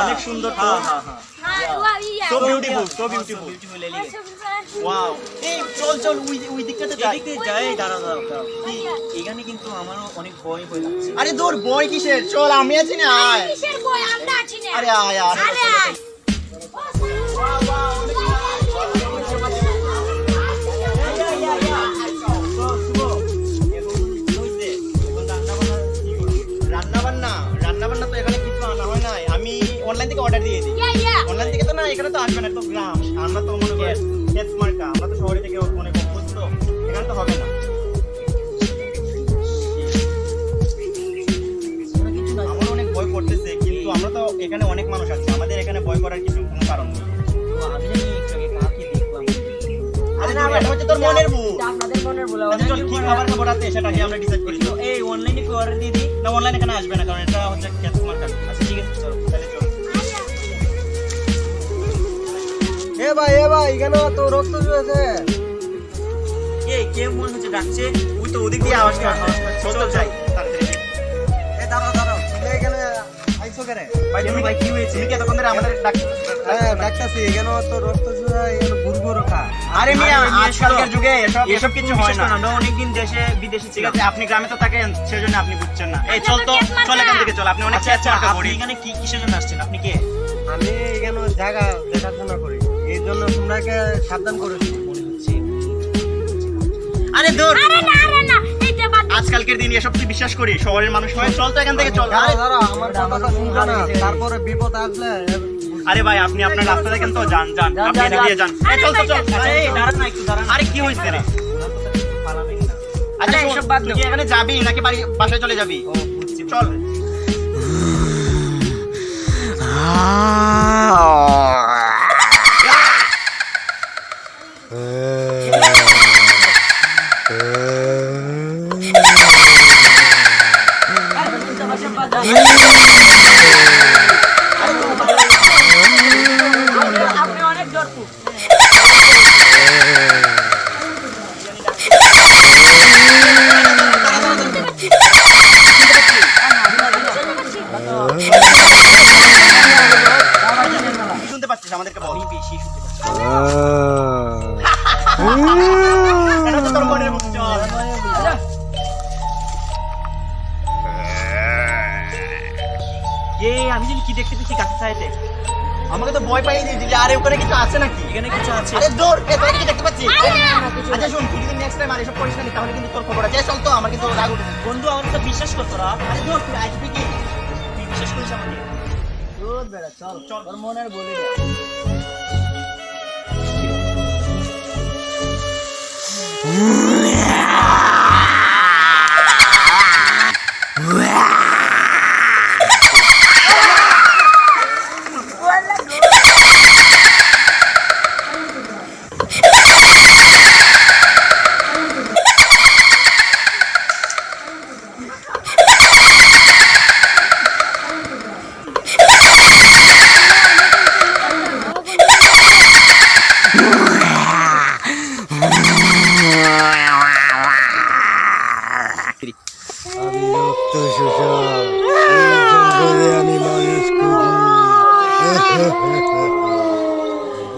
অনেক সুন্দর তো। হ্যাঁ, হ্যাঁ, হ্যাঁ। So beautiful so beautiful beautiful wow এই চল চল ওই দিকটাতে যাই। যাই এখানে কিন্তু আমারও অনেক ভয় ভয় লাগছে আরে দূর বই কিসের? চল আমি আছি না আয়। আরে আয় আয় রান্না বান্না রান্না বান্না তো এখানে কিছু আনা হয় নাই। আমি অনলাইন থেকে অর্ডার দিয়ে দিই। অনলাইন থেকে তো না এখানে তো আসবে না তো গ্রাম। আমরা তো মনে করি খেত মার্কা আমরা তো শহরে থেকে অনেক অভ্যস্ত এখানে তো হবে না। আমার অনেক ভয় করতেছে কিন্তু আমরা তো এখানে অনেক মানুষ আছে আমাদের এখানে ভয় করার কিছু কোনো কারণ নেই। আচ্ছা অনলাইনে কি অর্ডার না অনলাইন এখানে আসবে না কারণ এটা হচ্ছে আচ্ছা ঠিক আছে চলো এ ভাই এ ভাই এখানে তো রক্ত জুয়েছে এই কে মনে হচ্ছে ডাকছে? ওই তো ওদিক দিয়ে আওয়াজ চল চল যাই। তাড়াতাড়ি এ দাঁড়াও দাঁড়াও। এখানে কেন? ভাই তুমি ভাই কি হয়েছে? তুমি কি এতক্ষণ ধরে আমাদের ডাক হ্যাঁ ডাক্তারছি এখানে তো রক্ত জুয়া এখানে গুরগু রখা আরে মিয়া আজকালকার যুগে এসব এসব কিছু হয় না। আমরা অনেকদিন দেশে বিদেশে ঠিক আছে আপনি গ্রামে তো থাকেন সেজন্য আপনি বুঝছেন না। এই চল তো চল এখান থেকে চল আপনি অনেক আচ্ছা চেষ্টা আচ্ছা আপনি করি এখানে কি কিসের জন্য আসছেন? আপনি কে? আমি এখানে জায়গা দেখাশোনা করি। এই জন্য তোমরাকে সাবধান করেছি আরে দূর আরে না আরে না এইটা বাদ আজকালকের দিন এসব তুই বিশ্বাস করি শহরের মানুষ হয় চল তো এখান থেকে চল। আরে দাঁড়াও আমার কথাটা শুনছো না। তারপরে বিপদ আসলে আরে ভাই আপনি আপনার রাস্তা দেখেন তো যান যান আপনি এদিক দিয়ে যান। এই চল তো চল। আরে এই দাঁড়ান না একটু দাঁড়ান। আরে কি হয়েছে রে? আচ্ছা এসব বাদ তুই দাও। কি এখানে যাবি নাকি বাড়ি বাসায় চলে যাবি? চল। আপনি এ আমি জানি কি দেখতে পেয়েছি গাছের সাইডে। আমাকে তো ভয় পাইয়ে দিয়ে আরে ওখানে কিছু আছে নাকি? এখানে কিছু আছে। আরে দৌড় এ তোকে কি দেখতে পাচ্ছিস? আচ্ছা শুন তুই যদি নেক্সট টাইম আর এসব করিস না তাহলে কিন্তু তোর খবর আছে। চল তো আমার কিন্তু রাগ উঠেছে। বন্ধু আমার তো বিশ্বাস করতো না। আরে দৌড় তুই আসবি কি? তুই বিশ্বাস করিস আমাকে? চল বেড়া চল। চল। তোর মনের বলে। দে জঙ্গলে আমি মানুষ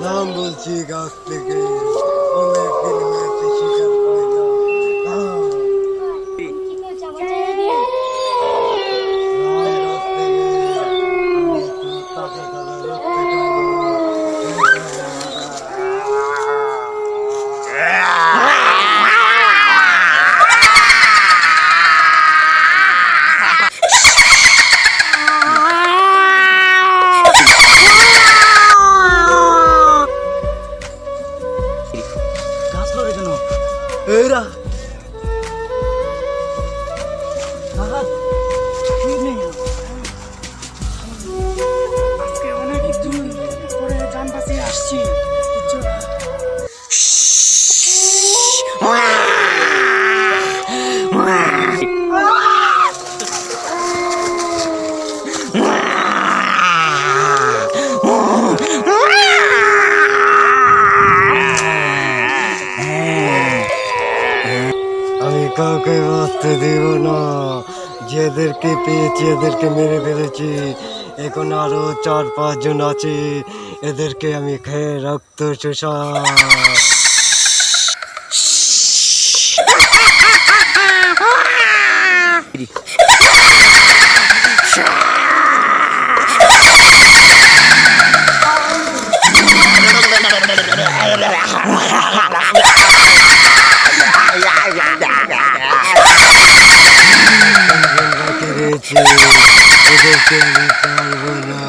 নাম বলছি গাছ থেকে কাউকে বাঁচতে দিব না। যেদেরকে পেয়েছি এদেরকে মেরে ফেলেছি। এখন আরও চার পাঁচজন আছে। এদেরকে আমি খেয়ে রক্ত চোষা। এদেরকে আমি না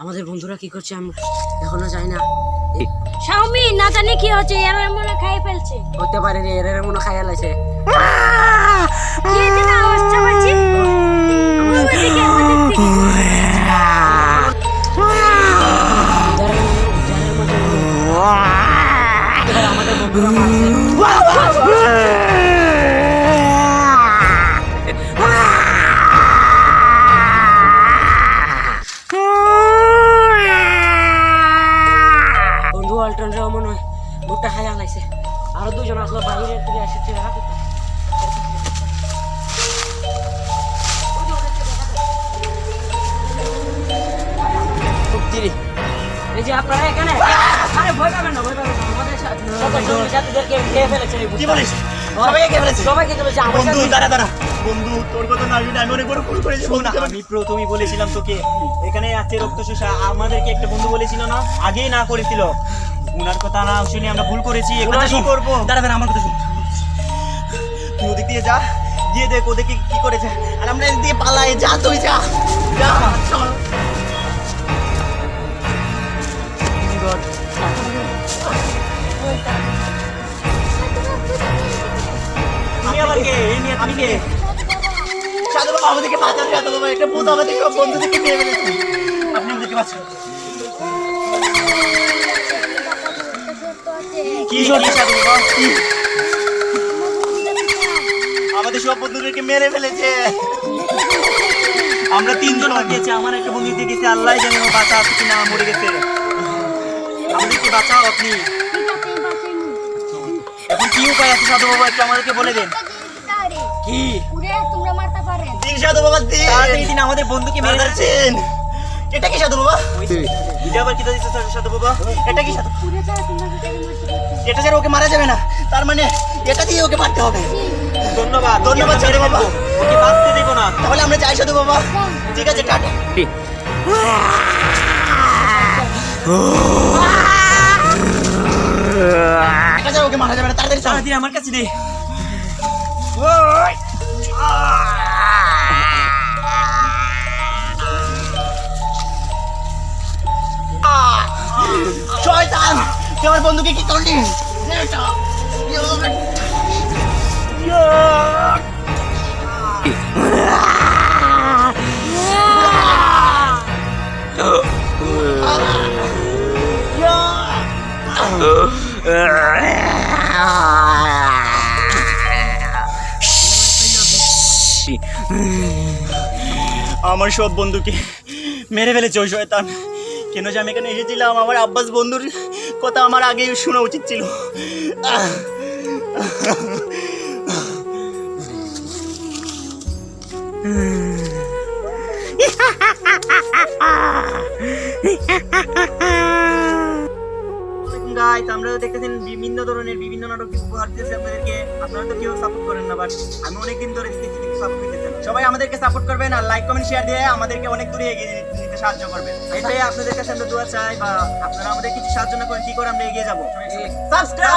আমাদের বন্ধুরা কি করছে? আমরা এখনও যাই না। শাওমি না জানি কি হচ্ছে এরা মনে খাইয়ে ফেলছে। হতে পারে রে এর মনে খাইয়া লাইছে। বন্ধু অল্টন রে মনে হয় বুকটা খাইয়া লাইছে আরও দুজন আসলো বাইরে থেকে এসেছে এরা এই যে আপনারা এখানে আরে ভয় পাবেন না ভয় পাবেন না। আমাদের সাথে সকল খেয়ে ফেলেছে কি বলিস? সবাইকে কে বলেছিস সবাইকে ফেলেছে বন্ধু দাঁড়া দাঁড়া। বন্ধু তোর কথা না শুনে আমি অনেক বড় ভুল করেছি শোন আমি প্রথমেই বলেছিলাম তোকে এখানে আছে রক্ত শোষা আমাদেরকে একটা বন্ধু বলেছিল না আগেই না করেছিল। উনার কথা না শুনে আমরা ভুল করেছি কি করব? দাঁড়া দাঁড়া আমার কথা শুন। তুই ওদিক দিয়ে যা গিয়ে দেখ ওদেরকে কি করেছে। আর আমরা এদিক দিয়ে পালাই যা তুই যা। যা চল। আমি আবার কে? এই নিয়ে আমি কে? সাধু বাবা আমাদেরকে বাঁচান সাধু বাবা একটা ভূত আমাদের সব বন্ধুদেরকে মেরে ফেলেছে। আপনি আমাদেরকে বাঁচান। কি কি সাধু বাবা? কি আমাদের সব বন্ধুদেরকে মেরে ফেলেছে। আমরা তিনজন বাকি আছি আমার একটা বন্ধু দিয়ে গেছে আল্লাহ জানে বাঁচা আছে কিনা মরে গেছে। আমাদেরকে বাঁচাও আপনি। এখন কি উপায় আছে সাধু বাবা একটু আমাদেরকে বলে দেন। কি? তোমরা মারতে পারেন দিন সাধু বাবা দিন। তাড়াতাড়ি দিন আমাদের বন্ধুকে মেরে দিচ্ছেন এটা কি সাধু বাবা? এটা আবার কি দিচ্ছে সাধু বাবা। এটা কি সাধু? এটা ছাড়া ওকে মারা যাবে না। তার মানে এটা দিয়ে ওকে মারতে হবে। ধন্যবাদ ধন্যবাদ সাধু বাবা। ওকে বাঁচতে দেবো না। তাহলে আমরা যাই সাধু বাবা। ঠিক আছে টাটা। এটা ছাড়া ওকে মারা যাবে না তাড়াতাড়ি চল আমার কাছে দে শয়তান তুই আমার বন্ধুকে কি করলি আমার সব বন্ধুকে মেরে ফেলেছে ওই শয়তান কেন যে আমি এখানে এসেছিলাম আমার আব্বাস বন্ধুর কথা আমার আগেই শোনা উচিত ছিল! গাইস আমরা দেখতেছেন বিভিন্ন ধরনের বিভিন্ন নাটক উপহার দিতেছি আপনাদেরকে। আপনারা তো কেউ সাপোর্ট করেন না বাট আমি অনেকদিন ধরে দেখতেছি কিন্তু সাপোর্ট দিতেছেন। সবাই আমাদেরকে সাপোর্ট করবেন আর লাইক কমেন্ট শেয়ার দিয়ে আমাদেরকে অনেক দূরে এগিয়ে নিতে সাহায্য করবেন। এটাই আপনাদের কাছে আমরা দোয়া চাই বা আপনারা আমাদের কিছু সাহায্য না করেন কি করে আমরা এগিয়ে যাব? সাবস্ক্রাইব